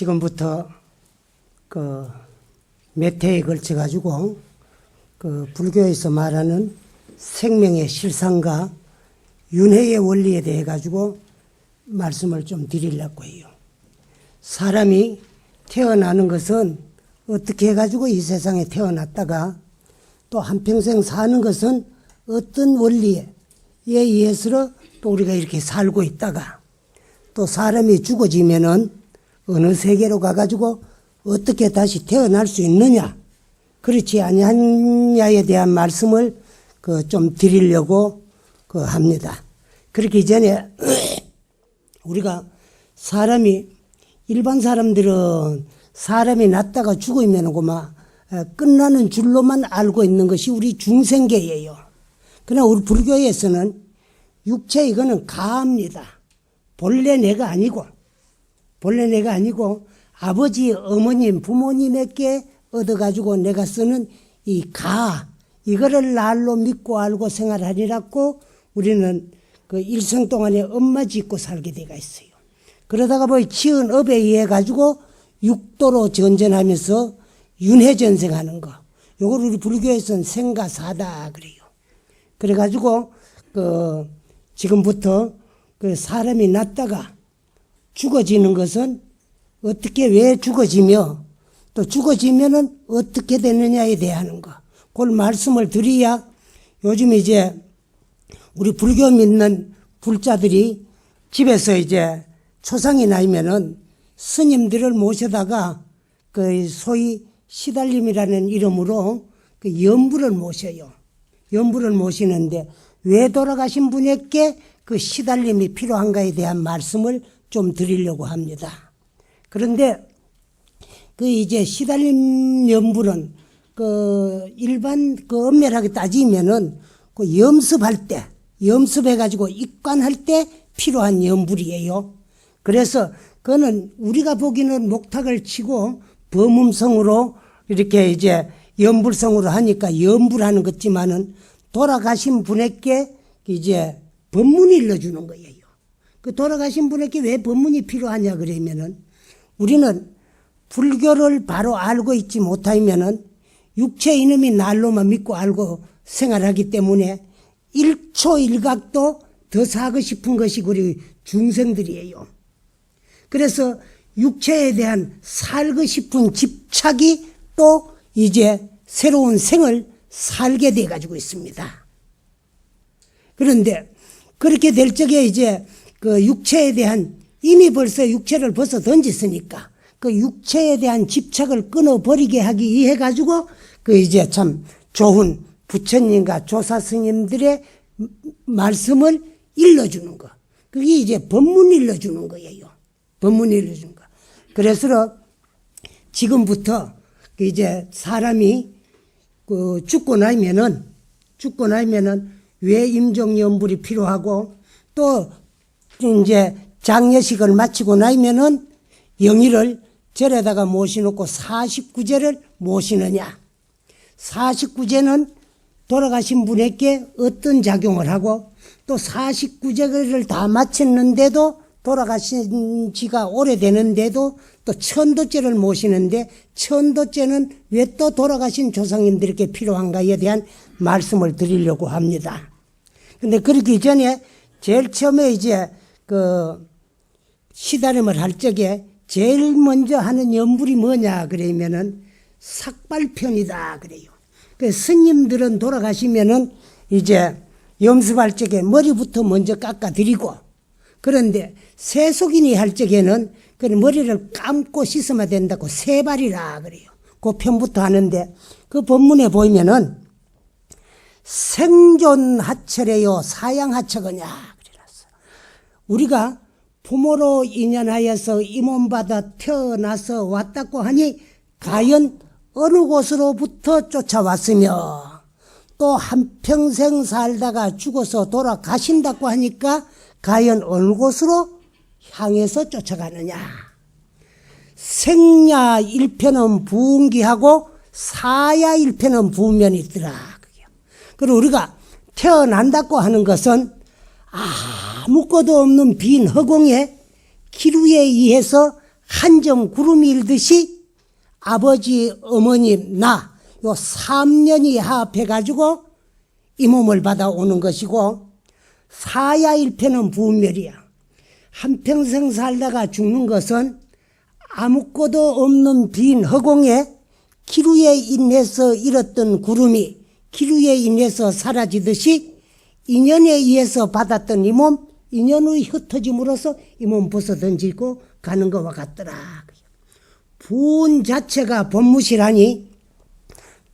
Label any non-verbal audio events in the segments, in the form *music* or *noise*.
지금부터 그몇 해에 걸쳐 가지고 그 불교에서 말하는 생명의 실상과 윤회의 원리에 대해 가지고 말씀을 좀 드리려고 해요. 사람이 태어나는 것은 어떻게 해가지고 이 세상에 태어났다가 또 한평생 사는 것은 어떤 원리에 의해서 또 우리가 이렇게 살고 있다가 또 사람이 죽어지면은 어느 세계로 가가지고 어떻게 다시 태어날 수 있느냐 그렇지 아니하냐에 대한 말씀을 그 좀 드리려고 그 합니다. 그렇기 전에 *clears throat* 우리가 사람이 일반 사람들은 사람이 났다가 죽으면 고마 끝나는 줄로만 알고 있는 것이 우리 중생계예요. 그러나 우리 불교에서는 육체 이거는 가합니다. 본래 내가 아니고 본래 내가 아니고 아버지, 어머님, 부모님에게 얻어가지고 내가 쓰는 이 가, 이거를 날로 믿고 알고 생활하리라고 우리는 그 일생 동안에 엄마 짓고 살게 돼가 있어요. 그러다가 뭐 지은 업에 의해 가지고 육도로 전전하면서 윤회전생하는 거. 요걸 우리 불교에서는 생가사다 그래요. 그래가지고 그 지금부터 그 사람이 났다가 죽어지는 것은 어떻게 왜 죽어지며 또 죽어지면은 어떻게 되느냐에 대한 거. 그걸 말씀을 드려야 요즘 이제 우리 불교 믿는 불자들이 집에서 이제 초상이 나면은 스님들을 모셔다가 그 소위 시달림이라는 이름으로 그 연부를 모셔요. 연부를 모시는데 왜 돌아가신 분에게 그 시달림이 필요한가에 대한 말씀을 좀 드리려고 합니다. 그런데 그 이제 시달림 연부는 그 일반 그 엄밀하게 따지면은 그 염습할 때 염습해 가지고 입관할 때 필요한 연불이에요. 그래서 그거는 우리가 보기는 목탁을 치고 범음성으로 이렇게 이제 연불성으로 하니까 연불하는 것지만은 돌아가신 분에게 이제 법문이 일러주는 거예요. 그 돌아가신 분에게 왜 법문이 필요하냐 그러면은 우리는 불교를 바로 알고 있지 못하면은 육체 이놈이 날로만 믿고 알고 생활하기 때문에 일초 일각도 더 사고 싶은 것이 우리 중생들이에요. 그래서 육체에 대한 살고 싶은 집착이 또 이제 새로운 생을 살게 돼 가지고 있습니다. 그런데 그렇게 될 적에 이제 그 육체에 대한 이미 벌써 육체를 벌써 던졌으니까 그 육체에 대한 집착을 끊어버리게 하기 위해 가지고 그 이제 참 좋은 부처님과 조사 스님들의 말씀을 일러주는 거. 그게 이제 법문 일러주는 거예요. 법문 일러주는 거. 그래서 지금부터 그 이제 사람이 그 죽고 나면은 죽고 나면은 왜 임종연불이 필요하고 또 이제 장례식을 마치고 나면은 영의를 절에다가 모시놓고 49제를 모시느냐. 49제는 돌아가신 분에게 어떤 작용을 하고 또 49제를 다 마쳤는데도 돌아가신 지가 오래되는데도 또 천도제를 모시는데 천도제는 왜 또 돌아가신 조상님들에게 필요한가에 대한 말씀을 드리려고 합니다. 근데 그러기 전에 제일 처음에 이제 그 시다림을 할 적에 제일 먼저 하는 연불이 뭐냐 그러면은 삭발편이다 그래요. 그 스님들은 돌아가시면은 이제 염습할 적에 머리부터 먼저 깎아드리고 그런데 세속인이 할 적에는 그 머리를 감고 씻으면 된다고 세발이라 그래요. 그 편부터 하는데 그 본문에 보면은 생존 하철에요 사양 하처거냐. 우리가 부모로 인연하여서 임원받아 태어나서 왔다고 하니 과연 어느 곳으로부터 쫓아왔으며 또 한평생 살다가 죽어서 돌아가신다고 하니까 과연 어느 곳으로 향해서 쫓아가느냐. 생야 일편은 부운기하고 사야 일편은 부면이 있더라. 그리고 우리가 태어난다고 하는 것은 아 무것도 없는 빈 허공에 기루에 의해서 한 점 구름이 일듯이 아버지, 어머님, 나, 요 3년이 합해가지고 이 몸을 받아오는 것이고, 사야일패는 부멸이야. 한평생 살다가 죽는 것은 아무것도 없는 빈 허공에 기루에 인해서 잃었던 구름이 기루에 인해서 사라지듯이 인연에 의해서 받았던 이 몸, 인연의 흩어짐으로써 이 몸 벗어 던지고 가는 것과 같더라. 부은 자체가 법무시라니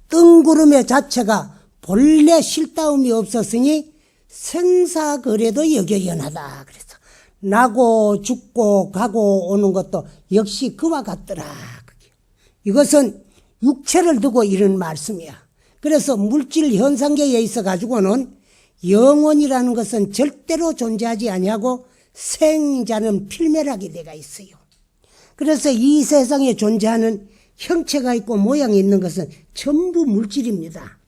뜬구름의 자체가 본래 실다움이 없었으니 생사 거래도 여겨연하다. 그래서 나고 죽고 가고 오는 것도 역시 그와 같더라. 이것은 육체를 두고 이런 말씀이야. 그래서 물질 현상계에 있어 가지고는 영혼이라는 것은 절대로 존재하지 아니하고 생자는 필멸하게 돼가 있어요. 그래서 이 세상에 존재하는 형체가 있고 모양이 있는 것은 전부 물질입니다.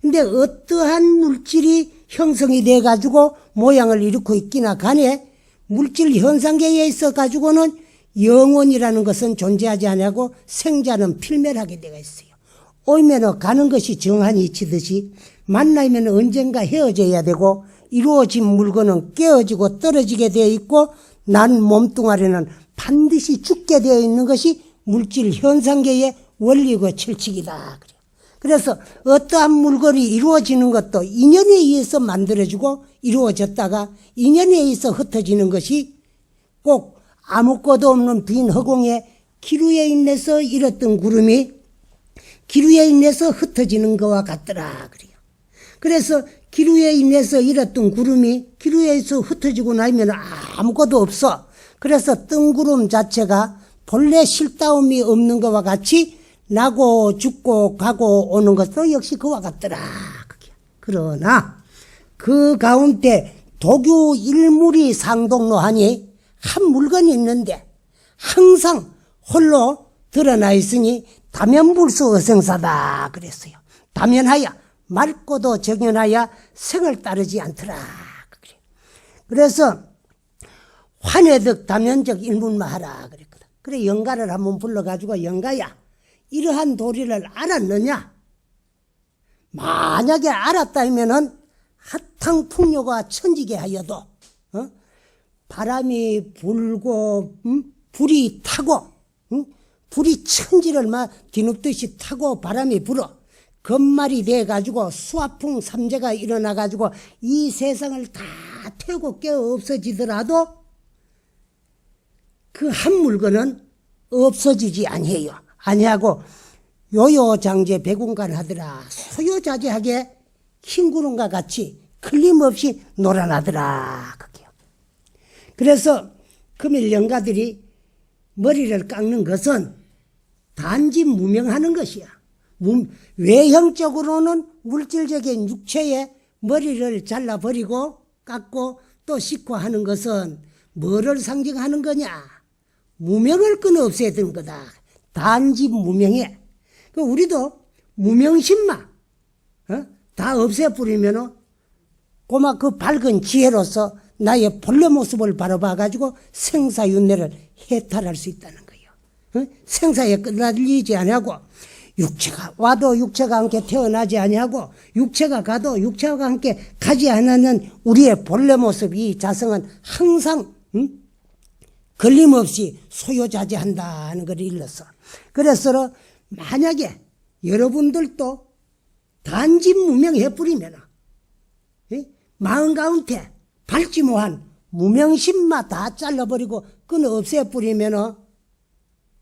근데 어떠한 물질이 형성이 돼 가지고 모양을 일으키고 있기나 간에 물질 현상계에 있어 가지고는 영혼이라는 것은 존재하지 아니하고 생자는 필멸하게 되어 있어요. 오면은 가는 것이 정한이 이치듯이 만나면 언젠가 헤어져야 되고 이루어진 물건은 깨어지고 떨어지게 되어 있고 난 몸뚱아리는 반드시 죽게 되어 있는 것이 물질 현상계의 원리고 철칙이다. 그래요. 그래서 어떠한 물건이 이루어지는 것도 인연에 의해서 만들어지고 이루어졌다가 인연에 의해서 흩어지는 것이 꼭 아무것도 없는 빈 허공에 기루에 인해서 잃었던 구름이 기루에 인해서 흩어지는 것과 같더라. 그래요. 그래서 기루에 인해서 잃었던 구름이 기루에서 흩어지고 나면 아무것도 없어. 그래서 뜬구름 자체가 본래 실다움이 없는 것과 같이 나고 죽고 가고 오는 것도 역시 그와 같더라. 그러나 그 가운데 도교 일물이 상동로하니 한 물건이 있는데 항상 홀로 드러나 있으니 다면불수 어생사다 그랬어요. 다면하여 맑고도 정연하여 생을 따르지 않더라. 그래. 그래서 환해득 다면적 일문마하라 그랬거든. 그래 영가를 한번 불러가지고 영가야 이러한 도리를 알았느냐? 만약에 알았다면은 하탕 풍요가 천지게 하여도 어? 바람이 불고 음? 불이 타고 음? 불이 천지를 막 뒤눕듯이 타고 바람이 불어 건말이 돼 가지고 수화풍 삼재가 일어나 가지고 이 세상을 다 태우고 깨어 없어지더라도 그 한 물건은 없어지지 아니해요. 아니하고 요요장제 백운간 하더라 소요자재하게 흰 구름과 같이 틀림없이 놀아나더라 그게요. 그래서 금일 영가들이 머리를 깎는 것은 단지 무명하는 것이야. 무- 외형적으로는 물질적인 육체에 머리를 잘라버리고 깎고 또 씻고 하는 것은 뭐를 상징하는 거냐? 무명을 끊어 없애야 되는 거다. 단지 무명해. 그 우리도 무명심만 어? 다 없애버리면은 고마 그 밝은 지혜로서 나의 본래 모습을 바라봐가지고 생사윤회를 해탈할 수 있다는 거예요. 어? 생사에 끝나지 아니하고 육체가 와도 육체가 함께 태어나지 아니하고 육체가 가도 육체와 함께 가지 않는 우리의 본래 모습 이 자성은 항상 음? 걸림없이 소요자재한다는 걸 일러서. 그래서 만약에 여러분들도 단지 무명해버리면 마음 가운데 밟지 못한 무명심만 다 잘라버리고 끊어 없애버리면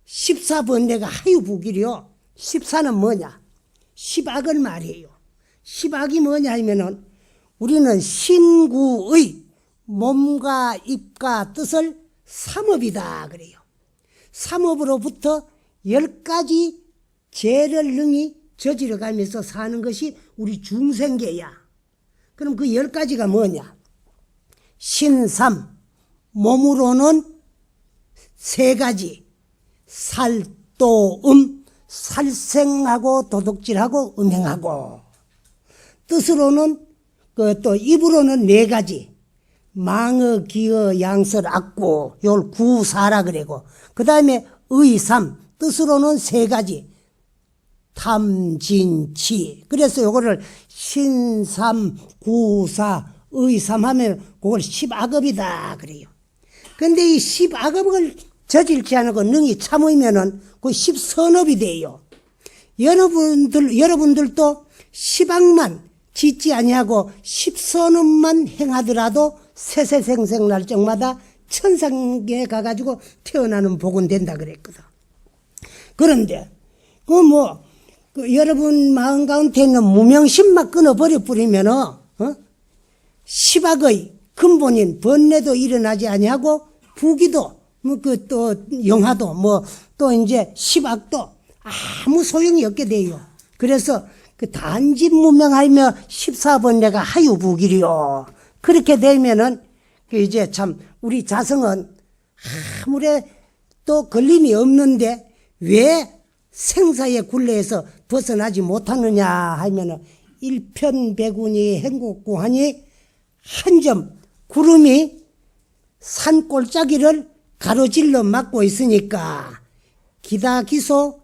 14번 내가 하유부길이요 14는 뭐냐 10악을 말이에요 10악이 뭐냐 하면은 우리는 신구의 몸과 입과 뜻을 삼업이다 그래요 삼업으로부터 열 가지 죄를 능히 저지러 가면서 사는 것이 우리 중생계야. 그럼 그 열 가지가 뭐냐? 신삼, 몸으로는 세 가지. 살, 또, 음, 살생하고 도둑질하고 음행하고. 뜻으로는 그 또 입으로는 네 가지. 망어, 기어, 양설, 악고, 요걸 구사라 그래고, 그 다음에 의삼, 뜻으로는 세 가지. 탐진치. 그래서 요거를 신삼, 구사, 의삼 하면 그걸 십악업이다. 그래요. 근데 이 십악업을 저질지 않고 능히 참으면은 그 십선업이 돼요. 여러분들, 여러분들도 십악만 짓지 아니하고 십선업만 행하더라도 세세생생 날 적마다 천상에 가가지고 태어나는 복은 된다 그랬거든. 그런데 그 뭐 그 여러분 마음 가운데 있는 무명심만 끊어버려 버리면은 어? 시박의 근본인 번뇌도 일어나지 아니하고 부기도 뭐 그 또 영화도 뭐 또 이제 시박도 아무 소용이 없게 돼요. 그래서 그 단지 무명하며 14번뇌가 하유부기리요. 그렇게 되면은 그 이제 참 우리 자성은 아무래 또 걸림이 없는데 왜 생사의 굴레에서 벗어나지 못하느냐 하면은 일편백운이 행복구하니 한 점 구름이 산 꼴짜기를 가로질러 막고 있으니까 기다 기소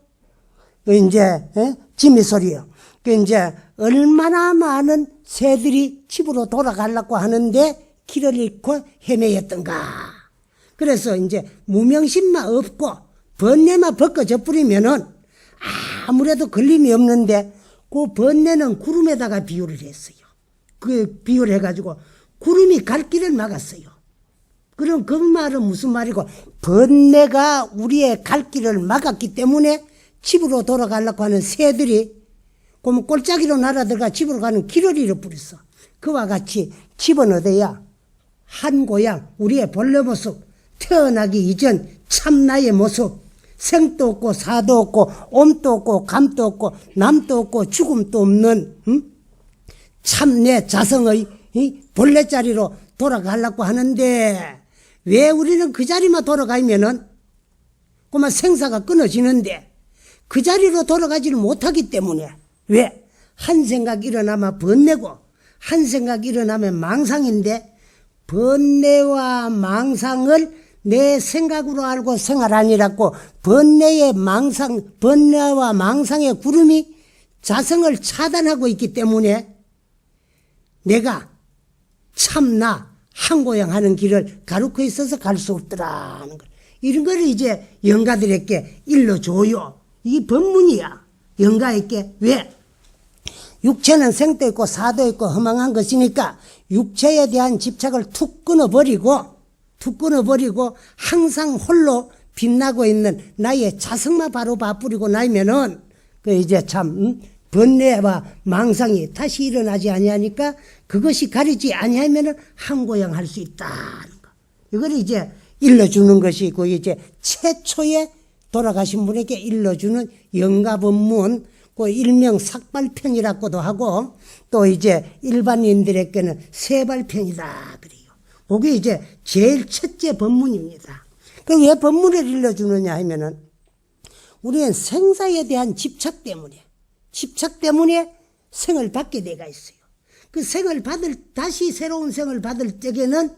그 이제 에? 지미 소리요. 그 이제 얼마나 많은 새들이 집으로 돌아가려고 하는데 길을 잃고 헤매였던가. 그래서 이제 무명심만 없고 번뇌만 벗겨져 뿌리면은 아무래도 걸림이 없는데 그 번뇌는 구름에다가 비유를 했어요. 그 비유를 해가지고 구름이 갈 길을 막았어요. 그럼 그 말은 무슨 말이고 번뇌가 우리의 갈 길을 막았기 때문에 집으로 돌아가려고 하는 새들이 그러면 꼴짜기로 날아들어가 집으로 가는 길을 잃어버렸어. 그와 같이 집은 어디야? 한 고향, 우리의 본래 모습, 태어나기 이전 참나의 모습, 생도 없고 사도 없고 옴도 없고 감도 없고 남도 없고 죽음도 없는 음? 참내 자성의 이 본래 자리로 돌아가려고 하는데 왜 우리는 그 자리만 돌아가면은 그만 생사가 끊어지는데 그 자리로 돌아가지를 못하기 때문에 왜? 한 생각 일어나면 번뇌고 한 생각 일어나면 망상인데 번뇌와 망상을 내 생각으로 알고 생활하니라고 번뇌의 망상, 번뇌와 망상의 구름이 자성을 차단하고 있기 때문에 내가 참나 한고양 하는 길을 가르쳐 있어서 갈 수 없더라는 걸. 이런 걸 이제 영가들에게 일러줘요. 이게 법문이야. 영가에게. 왜? 육체는 생도 있고 사도 있고 허망한 것이니까 육체에 대한 집착을 툭 끊어버리고 툭 끊어버리고 항상 홀로 빛나고 있는 나의 자성만 바로 봐뿌리고 나면은 그 이제 참 음? 번뇌와 망상이 다시 일어나지 아니하니까 그것이 가리지 아니하면은 한고양 할 수 있다는 거. 이걸 이제 일러주는 것이 그 이제 최초에 돌아가신 분에게 일러주는 영가법문, 그 일명 삭발편이라고도 하고 또 이제 일반인들에게는 세발편이다 그래요. 그게 이제 제일 첫째 법문입니다. 그왜 법문을 일러주느냐 하면은 우리는 생사에 대한 집착 때문에 집착 때문에 생을 받게 돼가 있어요. 그 생을 받을 다시 새로운 생을 받을 적에는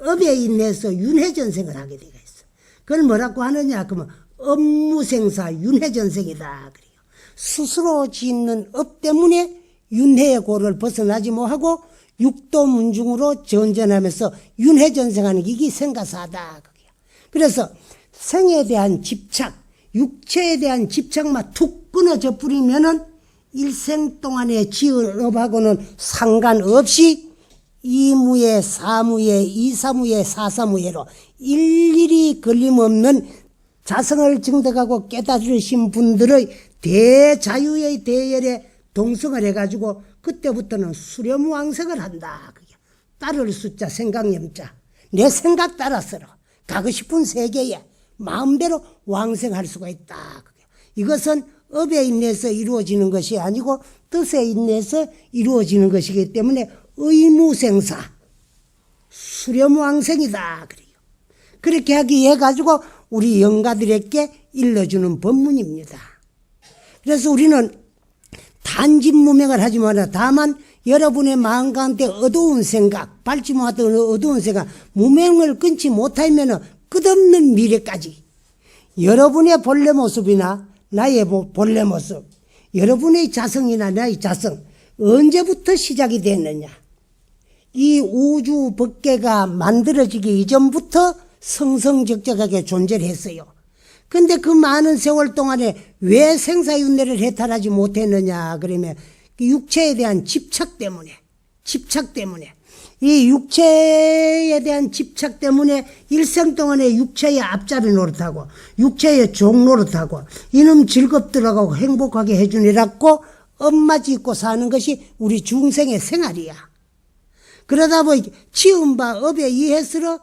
업에 인해서 윤회전생을 하게 돼가 있어. 그걸 뭐라고 하느냐? 그러면 업무생사 윤회전생이다 그래요. 스스로 짓는 업 때문에 윤회의 고를 벗어나지 못하고 육도 문중으로 전전하면서 윤회전생하는 게 이게 생가사다. 그게요. 그래서 생에 대한 집착, 육체에 대한 집착만 툭 끊어져 뿌리면은 일생 동안의 지은 업하고는 상관없이 이무에 사무에 이사무에 사사무에로 일일이 걸림없는 자성을 증득하고 깨달으신 분들의 대자유의 대열에 동성을 해가지고 그때부터는 수렴왕생을 한다. 그게 따를 숫자 생각염자 내 생각 따라서로 가고 싶은 세계에 마음대로 왕생할 수가 있다. 그게. 이것은 업에 인해서 이루어지는 것이 아니고 뜻에 인해서 이루어지는 것이기 때문에 의무생사 수렴왕생이다. 그래요. 그렇게 하기 위해 가지고 우리 영가들에게 일러주는 법문입니다. 그래서 우리는 단집 무명을 하지 마라. 다만 여러분의 마음 가운데 어두운 생각, 밟지 못하던 어두운 생각, 무명을 끊지 못하면 끝없는 미래까지 여러분의 본래 모습이나 나의 보- 본래 모습, 여러분의 자성이나 나의 자성, 언제부터 시작이 됐느냐? 이 우주 법계가 만들어지기 이전부터 성성적적하게 존재를 했어요. 근데 그 많은 세월 동안에 왜 생사윤회를 해탈하지 못했느냐? 그러면 그 육체에 대한 집착 때문에, 집착 때문에. 이 육체에 대한 집착 때문에 일생 동안에 육체의 앞자리 노릇하고, 육체의 종 노릇하고, 이놈 즐겁더라고 행복하게 해주니라고 엄마 짓고 사는 것이 우리 중생의 생활이야. 그러다 보니 치운 바 업에 의해서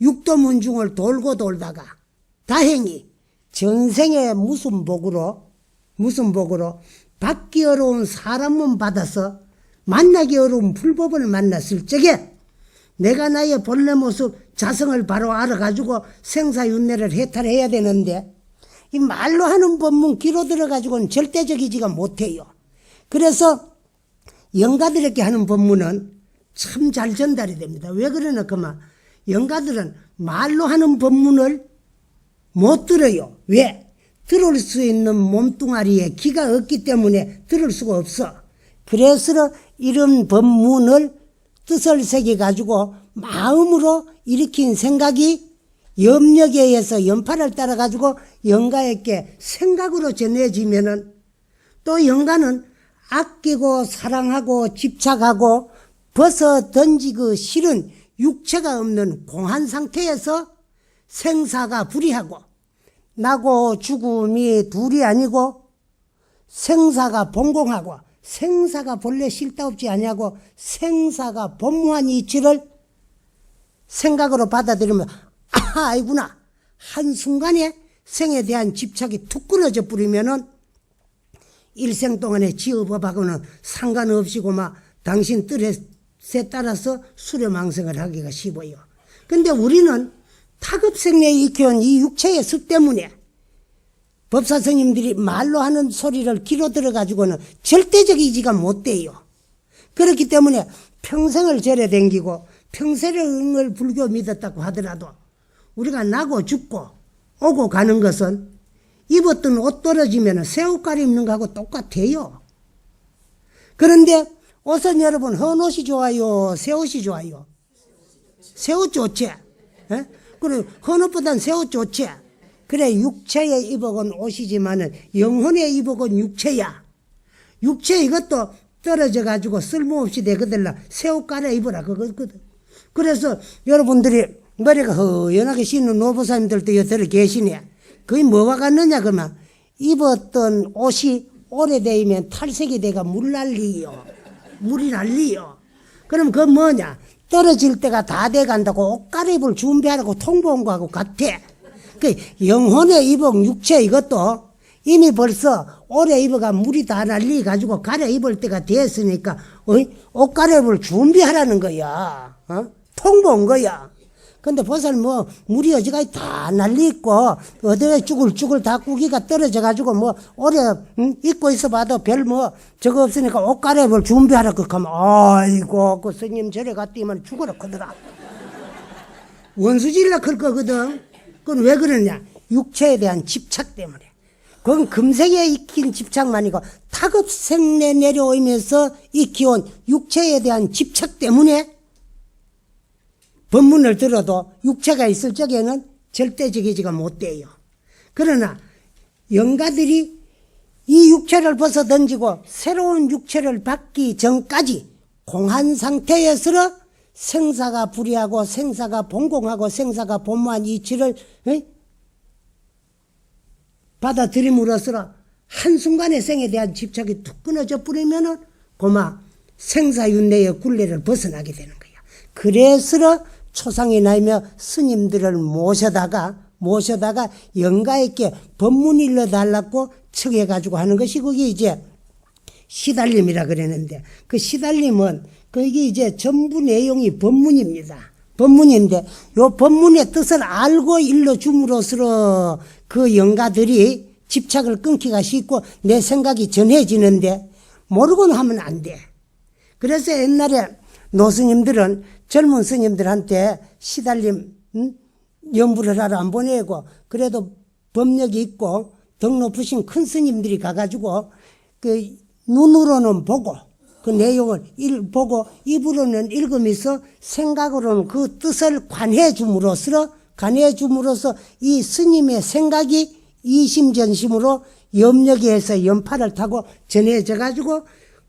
육도문중을 돌고 돌다가 다행히 전생에 무슨 복으로 무슨 복으로 받기 어려운 사람은 받아서 만나기 어려운 불법을 만났을 적에 내가 나의 본래 모습 자성을 바로 알아가지고 생사윤회를 해탈해야 되는데 이 말로 하는 법문 귀로 들어가지고는 절대적이지가 못해요. 그래서 영가들에게 하는 법문은 참 잘 전달이 됩니다. 왜 그러나 그만 영가들은 말로 하는 법문을 못 들어요. 왜? 들을 수 있는 몸뚱아리에 기가 없기 때문에 들을 수가 없어. 그래서 이런 법문을 뜻을 새겨 가지고 마음으로 일으킨 생각이 염력에 의해서 연파를 따라 가지고 영가에게 생각으로 전해지면은 또 영가는 아끼고 사랑하고 집착하고 벗어 던지고 싫은 육체가 없는 공한 상태에서 생사가 불이하고 나고 죽음이 둘이 아니고 생사가 본공하고 생사가 본래 싫다 없지 아니하고 생사가 본무한 이치를 생각으로 받아들이면 아 아이구나 한순간에 생에 대한 집착이 툭 끊어져 버리면은 일생 동안의 지업업하고는 상관없이고 막 당신 뜻에 따라서 수레망생을 하기가 쉬워요. 근데 우리는 타급생내에 익혀온 이 육체의 습 때문에 법사 스님들이 말로 하는 소리를 귀로 들어가지고는 절대적 이지가 못 돼요. 그렇기 때문에 평생을 절에 댕기고 평생을 불교 믿었다고 하더라도 우리가 나고 죽고 오고 가는 것은 입었던 옷 떨어지면 새옷 갈아입는 거하고 똑같아요. 그런데 옷은 여러분 헌 옷이 좋아요? 새 옷이 좋아요? 새 옷 좋지? 예? 그래, 헌 옷보단 새 옷 좋지? 그래, 육체에 입어온 옷이지만은 영혼에 입어온 육체야. 육체 이것도 떨어져 가지고 쓸모없이 되거들라 새 옷 갈아 입어라 그거거든. 그래서 여러분들이 머리가 허연하게 신는 노부사님들도 여들어 계시네. 그게 뭐가 같느냐 그러면 입었던 옷이 오래되면 탈색이 돼가 물 날리요. 물이 날리요. 그럼 그 뭐냐? 떨어질 때가 다 돼간다고 옷 갈아입을 준비하라고 통보한 거하고 같아. 그 영혼의 입은 육체 이것도 이미 벌써 오래 입어가 물이 다 날리 가지고 갈아입을 때가 됐으니까 어이? 옷 갈아입을 준비하라는 거야. 어? 통보한 거야. 근데 보살 뭐 물이 어지간히 다 날리 있고 어디에 쭈글쭈글 다 꾸기가 떨어져 가지고 뭐 오래 응? 입고 있어 봐도 별 뭐 저거 없으니까 옷 갈아입을 준비하라 그 하면 아이고 그 스님 절에 갔더니만 죽어라 크더라. 원수질라 클 거거든. 그건 왜 그러냐? 육체에 대한 집착 때문에. 그건 금생에 익힌 집착만이고 타급생내 내려오면서 익혀온 육체에 대한 집착 때문에 법문을 들어도 육체가 있을 적에는 절대적이지가 못돼요. 그러나 영가들이 이 육체를 벗어 던지고 새로운 육체를 받기 전까지 공한 상태에서 생사가 불이하고 생사가 본공하고 생사가 본무한 이치를 어? 받아들임으로써 한순간에 생에 대한 집착이 툭 끊어져 버리면은 고마 생사윤회의 굴레를 벗어나게 되는 거야. 그래서 초상에 나이며 스님들을 모셔다가 모셔다가 영가에게 법문 일러 달라고 척해 가지고 하는 것이 그게 이제 시달림이라 그랬는데 그 시달림은 그게 이제 전부 내용이 법문입니다. 법문인데 요 법문의 뜻을 알고 일러줌으로써 그 영가들이 집착을 끊기가 쉽고 내 생각이 전해지는데 모르고는 하면 안 돼. 그래서 옛날에 노스님들은 젊은 스님들한테 시달림, 음? 연부를 하러 안 보내고, 그래도 법력이 있고, 덕 높으신 큰 스님들이 가가지고, 그, 눈으로는 보고, 그 내용을 일, 보고, 입으로는 읽으면서 생각으로는 그 뜻을 관해 줌으로써, 관해 줌으로써 이 스님의 생각이 이심전심으로 염력에서 연파를 타고 전해져 가지고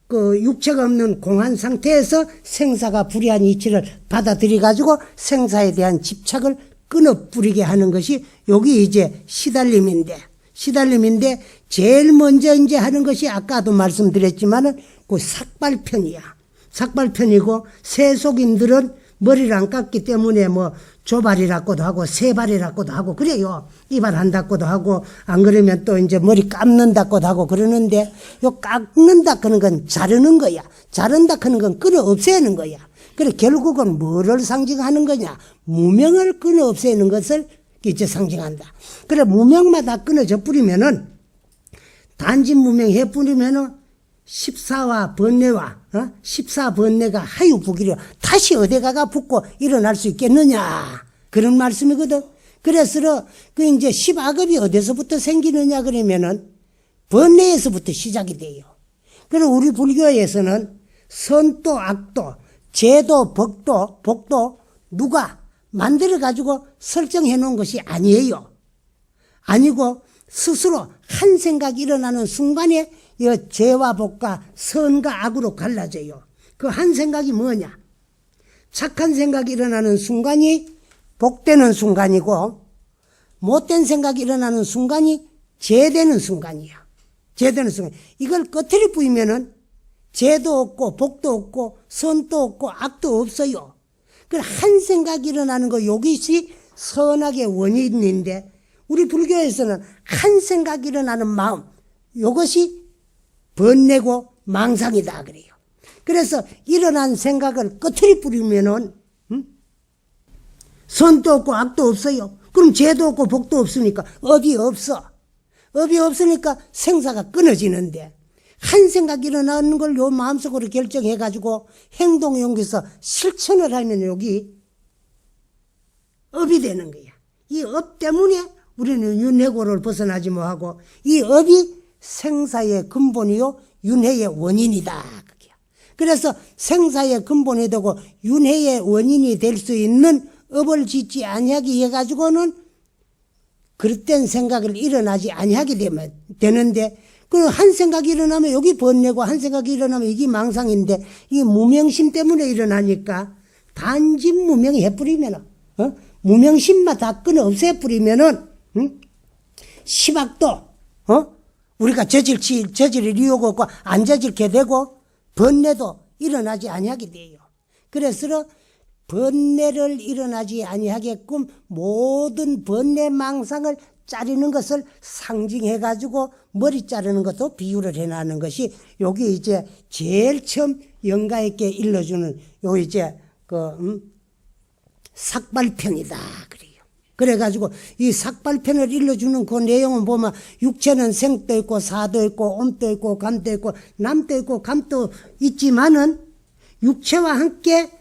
그 육체가 없는 공한 상태에서 생사가 불이한 이치를 받아들여 가지고 생사에 대한 집착을 끊어 뿌리게 하는 것이 여기 이제 시달림인데 시달림인데 제일 먼저 이제 하는 것이 아까도 말씀드렸지만은 그 삭발편이야. 삭발편이고 세속인들은 머리를 안 깎기 때문에 뭐 조발이라고도 하고 세발이라고도 하고 그래요. 이발 한다고도 하고 안 그러면 또 이제 머리 감는다고도 하고 그러는데 요 깎는다 그는 건 자르는 거야. 자른다 그는 건 끊어 없애는 거야. 그래 결국은 뭐를 상징하는 거냐? 무명을 끊어 없애는 것을 이제 상징한다. 그래 무명마다 끊어져 뿌리면은 단지 무명해 뿌리면은 14와 번뇌와 어? 14번뇌가 하유부기려 다시 어디가가 붙고 일어날 수 있겠느냐 그런 말씀이거든. 그래서 그 이제 10악업이 어디서부터 생기느냐 그러면은 번뇌에서부터 시작이 돼요. 그리고 우리 불교에서는 선도 악도 제도 법도 복도 누가 만들어 가지고 설정해 놓은 것이 아니에요. 아니고 스스로 한 생각이 일어나는 순간에 이 죄와 복과 선과 악으로 갈라져요. 그 한 생각이 뭐냐? 착한 생각이 일어나는 순간이 복되는 순간이고 못된 생각이 일어나는 순간이 죄되는 순간이야. 죄되는 순간. 이걸 끝을 뿌이면은 죄도 없고 복도 없고 선도 없고 악도 없어요. 그 한 생각이 일어나는 거 요것이 선악의 원인인데 우리 불교에서는 한 생각이 일어나는 마음 요것이 번뇌고 망상이다 그래요. 그래서 일어난 생각을 끝을 뿌리면은 음? 선도 없고 악도 없어요. 그럼 죄도 없고 복도 없으니까 업이 없어. 업이 없으니까 생사가 끊어지는데 한 생각 일어나는 걸 요 마음속으로 결정해 가지고 행동 용기서 실천을 하면 여기 업이 되는 거야. 이 업 때문에 우리는 윤회고를 벗어나지 못하고 이 업이 생사의 근본이요 윤회의 원인이다. 그게야. 그래서 생사의 근본이 되고 윤회의 원인이 될 수 있는 업을 짓지 아니하기 해 가지고는 그릇된 생각을 일어나지 아니하게 되면 되는데 그 한 생각이 일어나면 여기 번뇌고 한 생각이 일어나면 이게 망상인데 이 무명심 때문에 일어나니까 단지 무명히 해뿌리면 어? 무명심만 다 끊어 없애 뿌리면은 응? 시박도 어? 우리가 저질치 저질을 이유가 없고 안 저질게 되고 번뇌도 일어나지 아니하게 돼요. 그래서 번뇌를 일어나지 아니하게끔 모든 번뇌 망상을 자르는 것을 상징해 가지고 머리 자르는 것도 비유를 해놨는 것이 여기 이제 제일 처음 영가 있게 일러주는 요 이제 그 음, 삭발편이다 그래요. 그래가지고 이 삭발편을 일러주는 그 내용을 보면 육체는 생도 있고 사도 있고 온도 있고 감도 있고 남도 있고 감도 있지만은 육체와 함께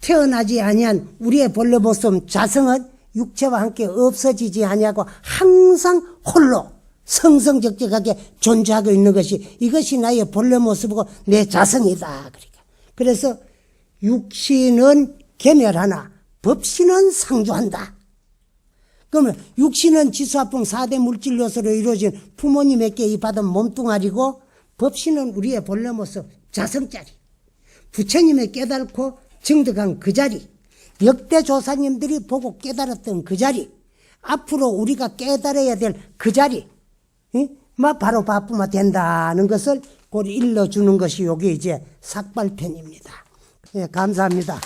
태어나지 아니한 우리의 본래 모습 자성은 육체와 함께 없어지지 아니하고 항상 홀로 성성적적하게 존재하고 있는 것이 이것이 나의 본래 모습이고 내 자성이다. 그러니까. 그래서 육신은 개멸하나 법신은 상주한다. 그러면 육신은 지수화풍 4대 물질 요소로 이루어진 부모님에게 이 받은 몸뚱아리고 법신은 우리의 본래 모습 자성짜리. 부처님의 깨달고 증득한 그 자리, 역대 조사님들이 보고 깨달았던 그 자리, 앞으로 우리가 깨달아야 될 그 자리, 응? 막 바로 바쁘면 된다는 것을 곧 일러주는 것이 여기 이제 삭발편입니다. 예, 감사합니다.